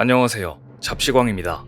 안녕하세요. 잡시광입니다.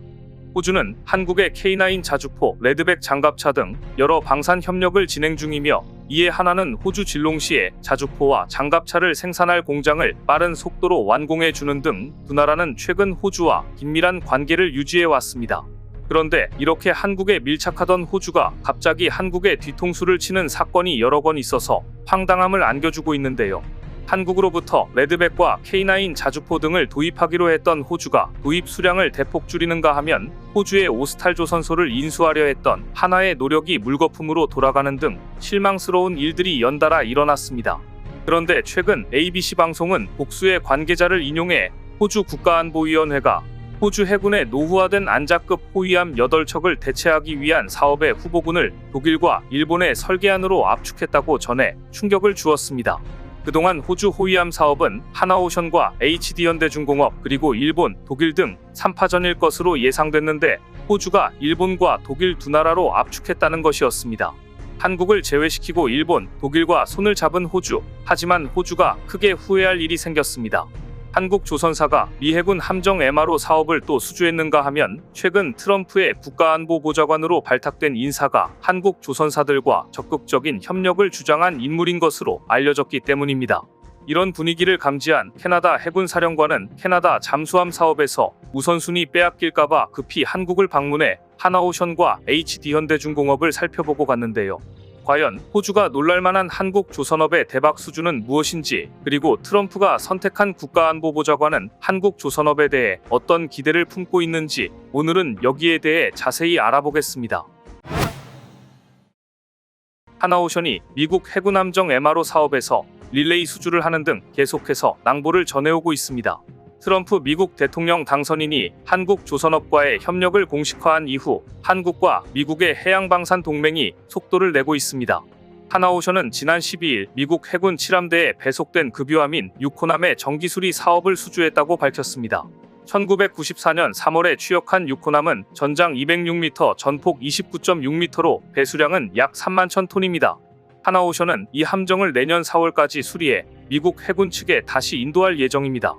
호주는 한국의 K9 자주포, 레드백 장갑차 등 여러 방산 협력을 진행 중이며 이에 하나는 호주 질롱시에 자주포와 장갑차를 생산할 공장을 빠른 속도로 완공해 주는 등 두 나라는 최근 호주와 긴밀한 관계를 유지해 왔습니다. 그런데 이렇게 한국에 밀착하던 호주가 갑자기 한국에 뒤통수를 치는 사건이 여러 건 있어서 황당함을 안겨주고 있는데요. 한국으로부터 레드백과 K9 자주포 등을 도입하기로 했던 호주가 도입 수량을 대폭 줄이는가 하면 호주의 오스탈 조선소를 인수하려 했던 하나의 노력이 물거품으로 돌아가는 등 실망스러운 일들이 연달아 일어났습니다. 그런데 최근 ABC 방송은 복수의 관계자를 인용해 호주 국가안보위원회가 호주 해군의 노후화된 안자급 호위함 8척을 대체하기 위한 사업의 후보군을 독일과 일본의 설계안으로 압축했다고 전해 충격을 주었습니다. 그동안 호주 호위함 사업은 하나오션과 HD현대중공업 그리고 일본, 독일 등 3파전일 것으로 예상됐는데 호주가 일본과 독일 두 나라로 압축했다는 것이었습니다. 한국을 제외시키고 일본, 독일과 손을 잡은 호주. 하지만 호주가 크게 후회할 일이 생겼습니다. 한국 조선사가 미 해군 함정 MRO 사업을 또 수주했는가 하면 최근 트럼프의 국가안보보좌관으로 발탁된 인사가 한국 조선사들과 적극적인 협력을 주장한 인물인 것으로 알려졌기 때문입니다. 이런 분위기를 감지한 캐나다 해군 사령관은 캐나다 잠수함 사업에서 우선순위 빼앗길까봐 급히 한국을 방문해 하나오션과 HD현대중공업을 살펴보고 갔는데요. 과연 호주가 놀랄만한 한국 조선업의 대박 수준은 무엇인지 그리고 트럼프가 선택한 국가안보보좌관은 한국 조선업에 대해 어떤 기대를 품고 있는지 오늘은 여기에 대해 자세히 알아보겠습니다. 하나오션이 미국 해군 함정 MRO 사업에서 릴레이 수주를 하는 등 계속해서 낭보를 전해오고 있습니다. 트럼프 미국 대통령 당선인이 한국 조선업과의 협력을 공식화한 이후 한국과 미국의 해양방산 동맹이 속도를 내고 있습니다. 하나오션은 지난 12일 미국 해군 7함대에 배속된 급유함인 유코남의 정기수리 사업을 수주했다고 밝혔습니다. 1994년 3월에 취역한 유코남은 전장 206m, 전폭 29.6m로 배수량은 약 3만 1톤입니다. 하나오션은 이 함정을 내년 4월까지 수리해 미국 해군 측에 다시 인도할 예정입니다.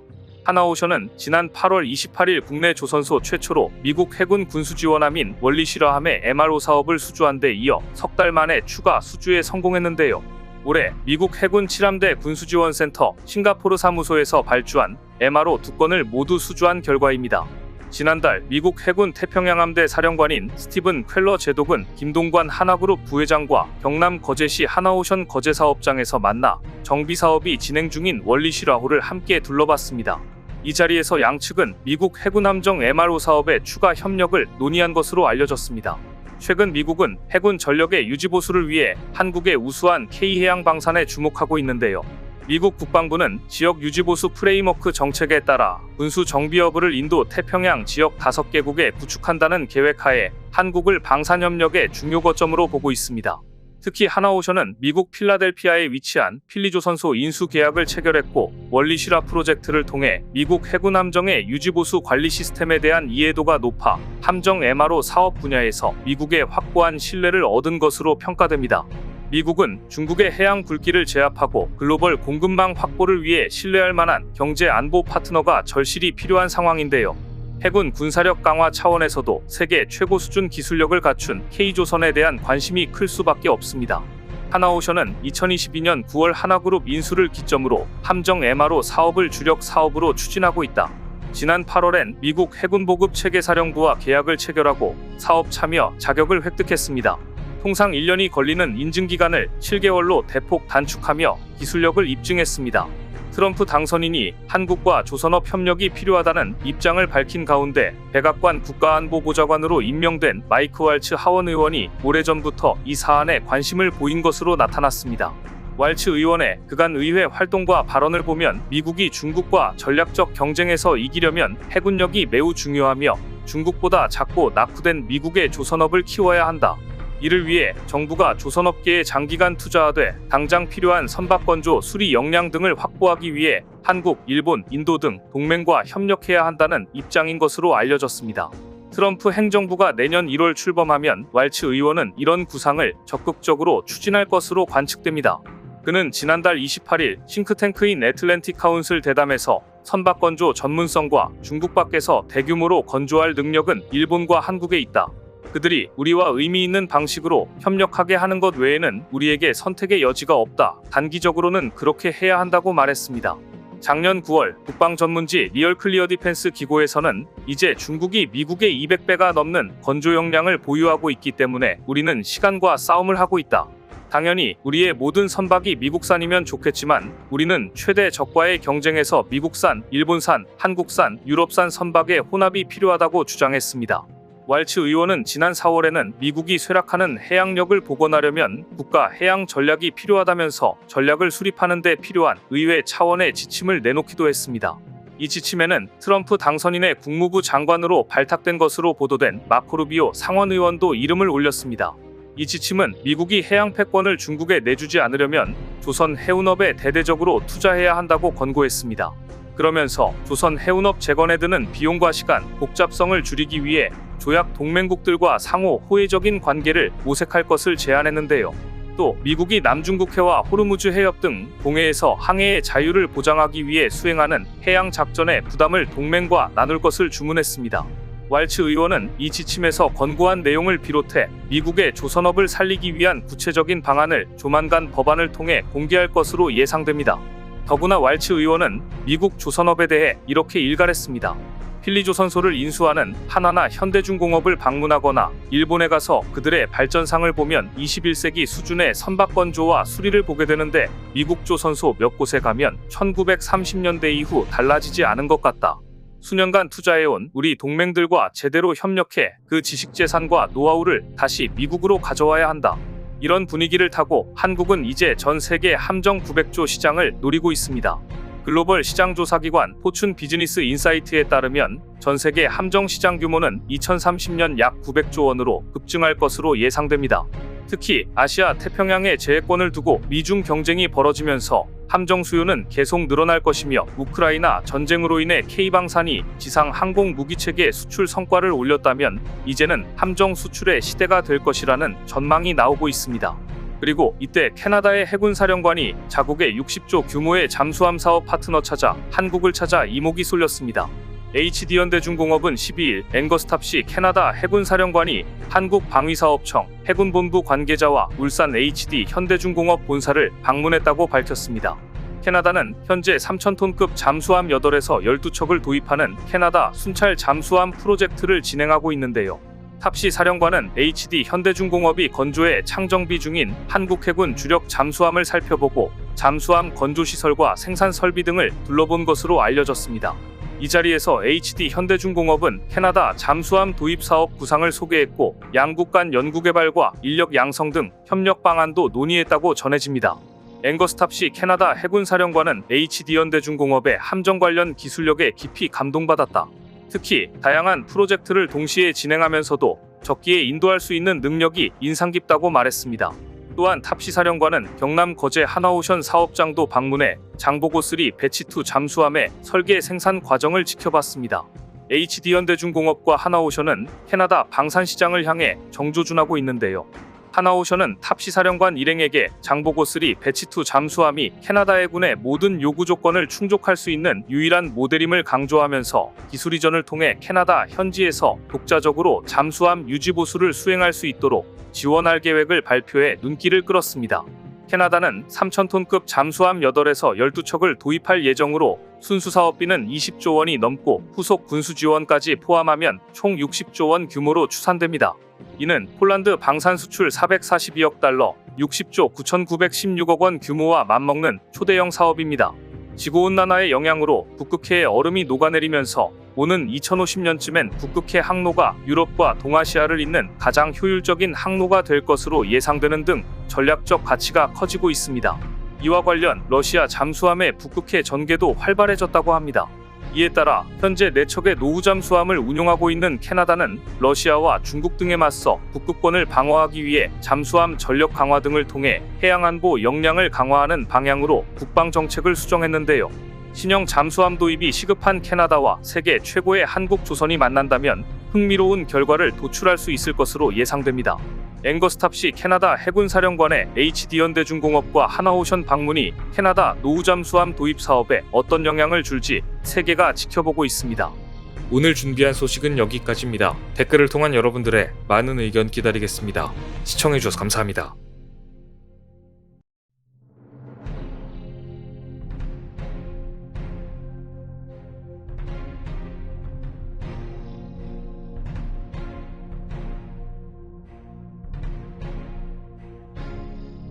하나오션은 지난 8월 28일 국내 조선소 최초로 미국 해군 군수 지원함인 원리 실화함의 MRO 사업을 수주한 데 이어 석 달 만에 추가 수주에 성공했는데요. 올해 미국 해군 7함대 군수지원센터 싱가포르 사무소에서 발주한 MRO 두 건을 모두 수주한 결과입니다. 지난달 미국 해군 태평양함대 사령관인 스티븐 ���러 제독은 김동관 하나그룹 부회장과 경남 거제시 하나오션 거제 사업장에서 만나 정비 사업이 진행 중인 원리실화호를 함께 둘러봤습니다. 이 자리에서 양측은 미국 해군 함정 MRO 사업의 추가 협력을 논의한 것으로 알려졌습니다. 최근 미국은 해군 전력의 유지 보수를 위해 한국의 우수한 K해양 방산에 주목하고 있는데요. 미국 국방부는 지역 유지보수 프레임워크 정책에 따라 군수 정비 여부를 인도 태평양 지역 5개국에 구축한다는 계획하에 한국을 방산협력의 중요 거점으로 보고 있습니다. 특히 하나오션은 미국 필라델피아에 위치한 필리조선소 인수 계약을 체결했고 원리 실화 프로젝트를 통해 미국 해군 함정의 유지보수 관리 시스템에 대한 이해도가 높아 함정 MRO 사업 분야에서 미국의 확고한 신뢰를 얻은 것으로 평가됩니다. 미국은 중국의 해양 굴기를 제압하고 글로벌 공급망 확보를 위해 신뢰할 만한 경제 안보 파트너가 절실히 필요한 상황인데요. 해군 군사력 강화 차원에서도 세계 최고 수준 기술력을 갖춘 K조선에 대한 관심이 클 수밖에 없습니다. 하나오션은 2022년 9월 하나그룹 인수를 기점으로 함정 MRO 사업을 주력 사업으로 추진하고 있다. 지난 8월엔 미국 해군 보급 체계 사령부와 계약을 체결하고 사업 참여 자격을 획득했습니다. 통상 1년이 걸리는 인증 기간을 7개월로 대폭 단축하며 기술력을 입증했습니다. 트럼프 당선인이 한국과 조선업 협력이 필요하다는 입장을 밝힌 가운데 백악관 국가안보보좌관으로 임명된 마이크 왈츠 하원 의원이 오래전부터 이 사안에 관심을 보인 것으로 나타났습니다. 왈츠 의원의 그간 의회 활동과 발언을 보면 미국이 중국과 전략적 경쟁에서 이기려면 해군력이 매우 중요하며 중국보다 작고 낙후된 미국의 조선업을 키워야 한다. 이를 위해 정부가 조선업계에 장기간 투자하되 당장 필요한 선박 건조 수리 역량 등을 확보하기 위해 한국, 일본, 인도 등 동맹과 협력해야 한다는 입장인 것으로 알려졌습니다. 트럼프 행정부가 내년 1월 출범하면 왈츠 의원은 이런 구상을 적극적으로 추진할 것으로 관측됩니다. 그는 지난달 28일 싱크탱크인 애틀랜틱 카운슬 대담에서 선박 건조 전문성과 중국 밖에서 대규모로 건조할 능력은 일본과 한국에 있다. 그들이 우리와 의미 있는 방식으로 협력하게 하는 것 외에는 우리에게 선택의 여지가 없다. 단기적으로는 그렇게 해야 한다고 말했습니다. 작년 9월 국방 전문지 리얼 클리어 디펜스 기고에서는 이제 중국이 미국의 200배가 넘는 건조 역량을 보유하고 있기 때문에 우리는 시간과 싸움을 하고 있다. 당연히 우리의 모든 선박이 미국산이면 좋겠지만 우리는 최대 적과의 경쟁에서 미국산, 일본산, 한국산, 유럽산 선박의 혼합이 필요하다고 주장했습니다. 왈츠 의원은 지난 4월에는 미국이 쇠락하는 해양력을 복원하려면 국가 해양 전략이 필요하다면서 전략을 수립하는 데 필요한 의회 차원의 지침을 내놓기도 했습니다. 이 지침에는 트럼프 당선인의 국무부 장관으로 발탁된 것으로 보도된 마코 루비오 상원 의원도 이름을 올렸습니다. 이 지침은 미국이 해양 패권을 중국에 내주지 않으려면 조선 해운업에 대대적으로 투자해야 한다고 권고했습니다. 그러면서 조선 해운업 재건에 드는 비용과 시간, 복잡성을 줄이기 위해 조약 동맹국들과 상호 호혜적인 관계를 모색할 것을 제안했는데요. 또 미국이 남중국해와 호르무즈 해협 등 동해에서 항해의 자유를 보장하기 위해 수행하는 해양 작전의 부담을 동맹과 나눌 것을 주문했습니다. 왈츠 의원은 이 지침에서 권고한 내용을 비롯해 미국의 조선업을 살리기 위한 구체적인 방안을 조만간 법안을 통해 공개할 것으로 예상됩니다. 더구나 왈츠 의원은 미국 조선업에 대해 이렇게 일갈했습니다. 필리조선소를 인수하는 하나나 현대중공업을 방문하거나 일본에 가서 그들의 발전상을 보면 21세기 수준의 선박 건조와 수리를 보게 되는데 미국 조선소 몇 곳에 가면 1930년대 이후 달라지지 않은 것 같다. 수년간 투자해온 우리 동맹들과 제대로 협력해 그 지식재산과 노하우를 다시 미국으로 가져와야 한다. 이런 분위기를 타고 한국은 이제 전 세계 함정 900조 시장을 노리고 있습니다. 글로벌 시장 조사 기관 포춘 비즈니스 인사이트에 따르면 전 세계 함정 시장 규모는 2030년 약 900조 원으로 급증할 것으로 예상됩니다. 특히 아시아 태평양의 제해권을 두고 미중 경쟁이 벌어지면서 함정 수요는 계속 늘어날 것이며 우크라이나 전쟁으로 인해 K방산이 지상 항공 무기 체계 수출 성과를 올렸다면 이제는 함정 수출의 시대가 될 것이라는 전망이 나오고 있습니다. 그리고 이때 캐나다의 해군 사령관이 자국의 60조 규모의 잠수함 사업 파트너 찾아 한국을 찾아 이목이 쏠렸습니다. HD 현대중공업은 12일 앵거스탑시 캐나다 해군 사령관이 한국 방위사업청 해군본부 관계자와 울산 HD 현대중공업 본사를 방문했다고 밝혔습니다. 캐나다는 현재 3,000톤급 잠수함 8에서 12척을 도입하는 캐나다 순찰 잠수함 프로젝트를 진행하고 있는데요. 탑시 사령관은 HD 현대중공업이 건조에 창정비 중인 한국해군 주력 잠수함을 살펴보고 잠수함 건조 시설과 생산 설비 등을 둘러본 것으로 알려졌습니다. 이 자리에서 HD 현대중공업은 캐나다 잠수함 도입 사업 구상을 소개했고 양국 간 연구개발과 인력 양성 등 협력 방안도 논의했다고 전해집니다. 앵거스탑시 캐나다 해군 사령관은 HD 현대중공업의 함정 관련 기술력에 깊이 감동받았다. 특히 다양한 프로젝트를 동시에 진행하면서도 적기에 인도할 수 있는 능력이 인상 깊다고 말했습니다. 또한 탑시 사령관은 경남 거제 하나오션 사업장도 방문해 장보고3 배치2 잠수함의 설계 생산 과정을 지켜봤습니다. HD 현대중공업과 하나오션은 캐나다 방산 시장을 향해 정조준하고 있는데요. 하나오션은 탑시 사령관 일행에게 장보고3 배치2 잠수함이 캐나다 해군의 모든 요구 조건을 충족할 수 있는 유일한 모델임을 강조하면서 기술 이전을 통해 캐나다 현지에서 독자적으로 잠수함 유지 보수를 수행할 수 있도록 지원할 계획을 발표해 눈길을 끌었습니다. 캐나다는 3,000톤급 잠수함 8에서 12척을 도입할 예정으로 순수 사업비는 20조 원이 넘고 후속 군수 지원까지 포함하면 총 60조 원 규모로 추산됩니다. 이는 폴란드 방산 수출 442억 달러, 60조 9,916억 원 규모와 맞먹는 초대형 사업입니다. 지구온난화의 영향으로 북극해의 얼음이 녹아내리면서 오는 2050년쯤엔 북극해 항로가 유럽과 동아시아를 잇는 가장 효율적인 항로가 될 것으로 예상되는 등 전략적 가치가 커지고 있습니다. 이와 관련 러시아 잠수함의 북극해 전개도 활발해졌다고 합니다. 이에 따라 현재 4척의 노후 잠수함을 운용하고 있는 캐나다는 러시아와 중국 등에 맞서 북극권을 방어하기 위해 잠수함 전력 강화 등을 통해 해양 안보 역량을 강화하는 방향으로 국방 정책을 수정했는데요. 신형 잠수함 도입이 시급한 캐나다와 세계 최고의 한국 조선이 만난다면 흥미로운 결과를 도출할 수 있을 것으로 예상됩니다. 앵거스탑시 캐나다 해군 사령관의 HD 현대중공업과 하나오션 방문이 캐나다 노후 잠수함 도입 사업에 어떤 영향을 줄지 세계가 지켜보고 있습니다. 오늘 준비한 소식은 여기까지입니다. 댓글을 통한 여러분들의 많은 의견 기다리겠습니다. 시청해주셔서 감사합니다.